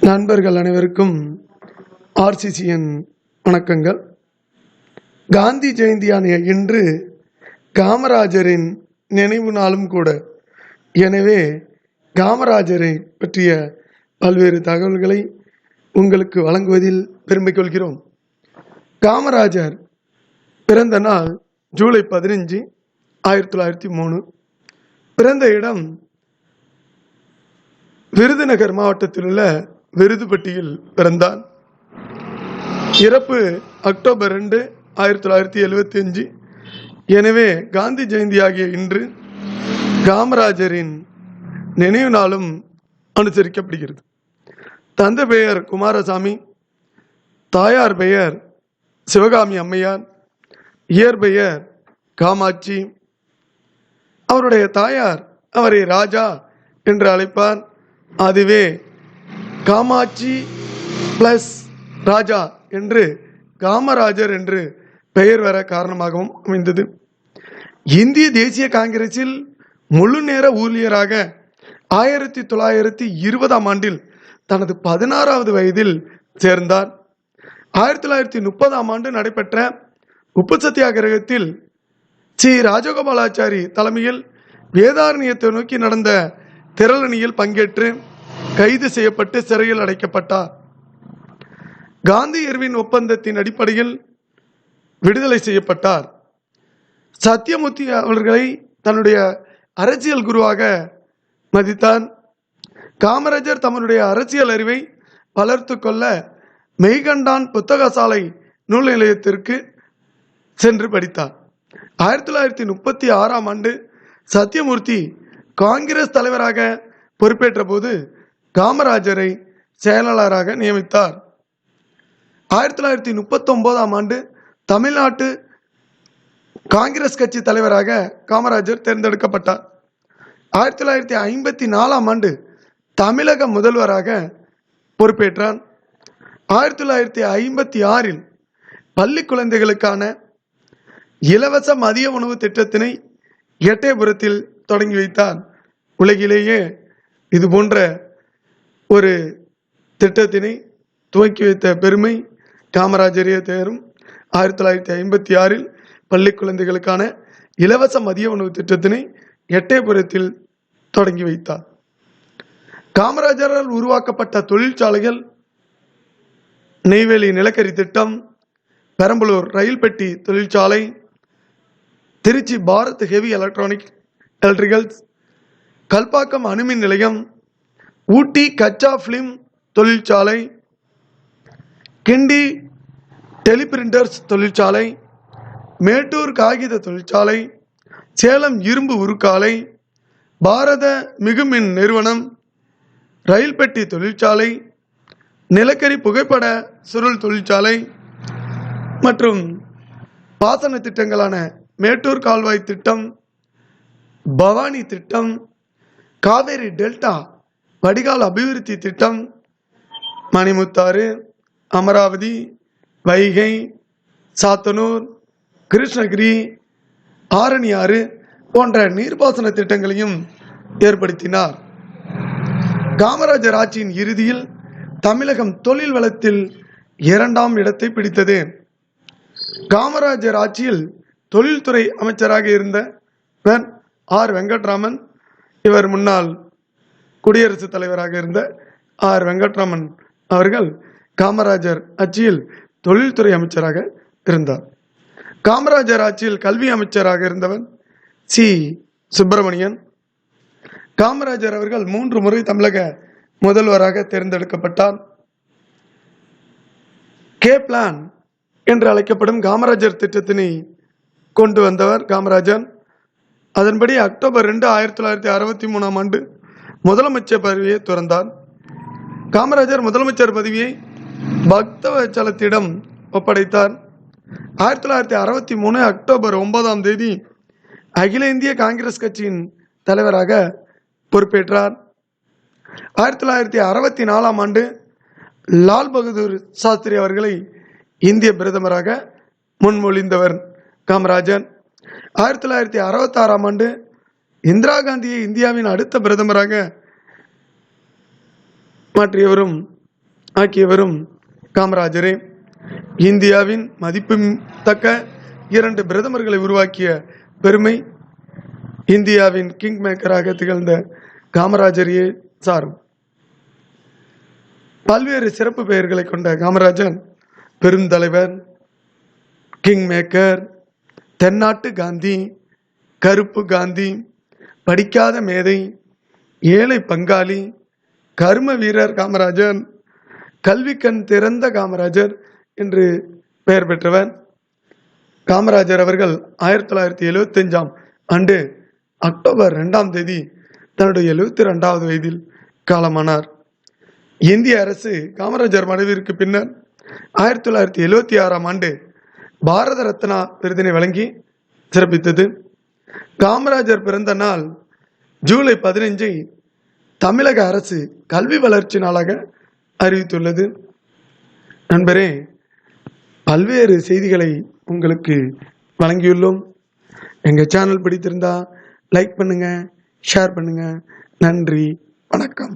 நண்பர்கள் அனைவருக்கும் ஆர்சிசியின் வணக்கங்கள். காந்தி ஜெயந்தியான இன்று காமராஜரின் நினைவு நாளும் கூட. எனவே காமராஜரை பற்றிய பல்வேறு தகவல்களை உங்களுக்கு வழங்குவதில் பெருமை கொள்கிறோம். காமராஜர் பிறந்த நாள் ஜூலை பதினஞ்சு ஆயிரத்தி தொள்ளாயிரத்தி மூணு. பிறந்த இடம் விருதுநகர் மாவட்டத்தில் உள்ள விருதுப்பட்டியில் பிறந்தான். இறப்பு அக்டோபர் ரெண்டு ஆயிரத்தி தொள்ளாயிரத்தி எழுவத்தி அஞ்சு எனவே காந்தி ஜெயந்தி ஆகிய இன்று காமராஜரின் நினைவு நாளும் அனுசரிக்கப்படுகிறது. தந்தை பெயர் குமாரசாமி தாயார் பெயர் சிவகாமி அம்மையார் இயற்பெயர் காமாட்சி. அவருடைய தாயார் அவரை ராஜா என்று அழைப்பார். அதுவே காமாட்சி பிளஸ் ராஜா என்று காமராஜர் என்று பெயர் வர காரணமாகவும் அமைந்தது. இந்திய தேசிய காங்கிரஸில் முழு நேர ஊழியராக ஆயிரத்தி தொள்ளாயிரத்தி இருபதாம் ஆண்டில் தனது பதினாறாவது வயதில் சேர்ந்தார். ஆயிரத்தி தொள்ளாயிரத்தி முப்பதாம் ஆண்டு நடைபெற்ற உப்பு சத்தியாகிரகத்தில் ஸ்ரீ ராஜகோபாலாச்சாரி தலைமையில் வேதாரண்யத்தை நோக்கி நடந்த திரளணியில் பங்கேற்று கைது செய்யப்பட்டு சிறையில் அடைக்கப்பட்டார். காந்தி எர்வின் ஒப்பந்தத்தின் அடிப்படையில் விடுதலை செய்யப்பட்டார். சத்தியமூர்த்தி அவர்களை தன்னுடைய அரசியல் குருவாக மதித்தான். காமராஜர் தம்முடைய அரசியல் அறிவை வளர்த்து கொள்ள மெய்கண்டான் புத்தகசாலை நூல் நிலையத்திற்கு சென்று படித்தார். ஆயிரத்தி தொள்ளாயிரத்தி முப்பத்தி ஆறாம் ஆண்டு சத்தியமூர்த்தி காங்கிரஸ் தலைவராக பொறுப்பேற்ற போது காமராஜரை செயலாளராக நியமித்தார். ஆயிரத்தி தொள்ளாயிரத்தி முப்பத்தி ஒன்பதாம் ஆண்டு தமிழ்நாட்டு காங்கிரஸ் கட்சி தலைவராக காமராஜர் தேர்ந்தெடுக்கப்பட்டார். ஆயிரத்தி தொள்ளாயிரத்தி ஐம்பத்தி நாலாம் ஆண்டு தமிழக முதல்வராக பொறுப்பேற்றார். ஆயிரத்தி தொள்ளாயிரத்தி ஐம்பத்தி ஆறில் பள்ளி குழந்தைகளுக்கான இலவச மதிய உணவு திட்டத்தினை எட்டயபுரத்தில் தொடங்கி வைத்தார். உலகிலேயே இது போன்ற ஒரு திட்டத்தினை துவக்கி வைத்த பெருமை காமராஜரே தேரும். ஆயிரத்தி தொள்ளாயிரத்தி ஐம்பத்தி ஆறில் பள்ளி குழந்தைகளுக்கான இலவச மதிய உணவு திட்டத்தினை எட்டயபுரத்தில் தொடங்கி வைத்தார். காமராஜரால் உருவாக்கப்பட்ட தொழிற்சாலைகள் நெய்வேலி நிலக்கரி திட்டம் பெரம்பலூர் ரயில் பெட்டி தொழிற்சாலை Tiruchi Bharat heavy electronic electricals Kalpakkam அணுமின் நிலையம் ஊட்டி கச்சா ஃபிலிம் தொழிற்சாலை கிண்டி டெலிபிரிண்டர்ஸ் தொழிற்சாலை மேட்டூர் காகித தொழிற்சாலை சேலம் இரும்பு உருக்காலை பாரத மிகுமின் நிறுவனம் ரயில் பெட்டி தொழிற்சாலை நிலக்கரி புகைப்பட சுருள் தொழிற்சாலை மற்றும் பாசன திட்டங்களான மேட்டூர் கால்வாய் திட்டம் பவானி திட்டம் காவேரி டெல்டா வடிகால் அபிவிருத்தி திட்டம் மணிமுத்தாறு அமராவதி வைகை சாத்தனூர் கிருஷ்ணகிரி ஆரணியாறு போன்ற நீர்ப்பாசன திட்டங்களையும் ஏற்படுத்தினார். காமராஜர் ஆட்சியின் இறுதியில் தமிழகம் தொழில் வளத்தில் இரண்டாம் இடத்தை பிடித்தது. காமராஜர் ஆட்சியில் தொழில்துறை அமைச்சராக இருந்த ஆர். வெங்கட்ராமன் இவர் முன்னாள் குடியரசுத் தலைவராக இருந்த ஆர். வெங்கட்ராமன் அவர்கள் காமராஜர் ஆட்சியில் தொழில்துறை அமைச்சராக இருந்தார். காமராஜர் ஆட்சியில் கல்வி அமைச்சராக இருந்தவன் சி. சுப்பிரமணியன். காமராஜர் அவர்கள் மூன்று முறை தமிழக முதல்வராக தேர்ந்தெடுக்கப்பட்டார். கே. பிளான் என்று அழைக்கப்படும் காமராஜர் திட்டத்தினை கொண்டு வந்தவர் காமராஜர் அதன்படி அக்டோபர் ரெண்டு ஆயிரத்தி தொள்ளாயிரத்தி அறுபத்தி மூணாம் ஆண்டு முதலமைச்சர் பதவியை துறந்தார். காமராஜர் முதலமைச்சர் பதவியை பக்தவச்சலத்திடம் ஒப்படைத்தார். ஆயிரத்தி தொள்ளாயிரத்தி அறுபத்தி மூணு அக்டோபர் ஒன்பதாம் தேதி அகில இந்திய காங்கிரஸ் கட்சியின் தலைவராக பொறுப்பேற்றார். ஆயிரத்தி தொள்ளாயிரத்தி அறுபத்தி நாலாம் ஆண்டு லால் பகதூர் சாஸ்திரி அவர்களை இந்திய பிரதமராக முன்மொழிந்தவர் காமராஜர். ஆயிரத்தி தொள்ளாயிரத்தி அறுபத்தாறாம் ஆண்டு இந்திரா காந்தியை இந்தியாவின் அடுத்த பிரதமராக மாற்றியவரும் ஆக்கியவரும் காமராஜரே. இந்தியாவின் மதிப்புத்தக்க இரண்டு பிரதமர்களை உருவாக்கிய பெருமை இந்தியாவின் கிங் மேக்கராக திகழ்ந்த காமராஜரையே சாரும். பல்வேறு சிறப்பு பெயர்களை கொண்ட காமராஜன் பெருந்தலைவர் கிங் மேக்கர் தென்னாட்டு காந்தி கருப்பு காந்தி படிக்காத மேதை ஏழை பங்காளி கர்ம வீரர் காமராஜர் கல்வி கண் திறந்த காமராஜர் என்று பெயர் பெற்றவர். காமராஜர் அவர்கள் ஆயிரத்தி தொள்ளாயிரத்தி எழுவத்தஞ்சாம் ஆண்டு அக்டோபர் ரெண்டாம் தேதி தன்னுடைய எழுபத்தி ரெண்டாவது வயதில் காலமானார். இந்திய அரசு காமராஜர் மறைவிற்கு பின்னர் ஆயிரத்தி தொள்ளாயிரத்தி எழுவத்தி ஆறாம் ஆண்டு பாரத ரத்னா விருதினை வழங்கி சிறப்பித்தது. காமராஜர் பிறந்த நாள் ஜூலை பதினைஞ்சை தமிழக அரசு கல்வி வளர்ச்சி நாளாக அறிவித்துள்ளது. நண்பரே பல்வேறு செய்திகளை உங்களுக்கு வழங்கியுள்ளோம். எங்கள் சேனல் பிடித்திருந்தால் லைக் பண்ணுங்கள் ஷேர் பண்ணுங்கள் நன்றி வணக்கம்.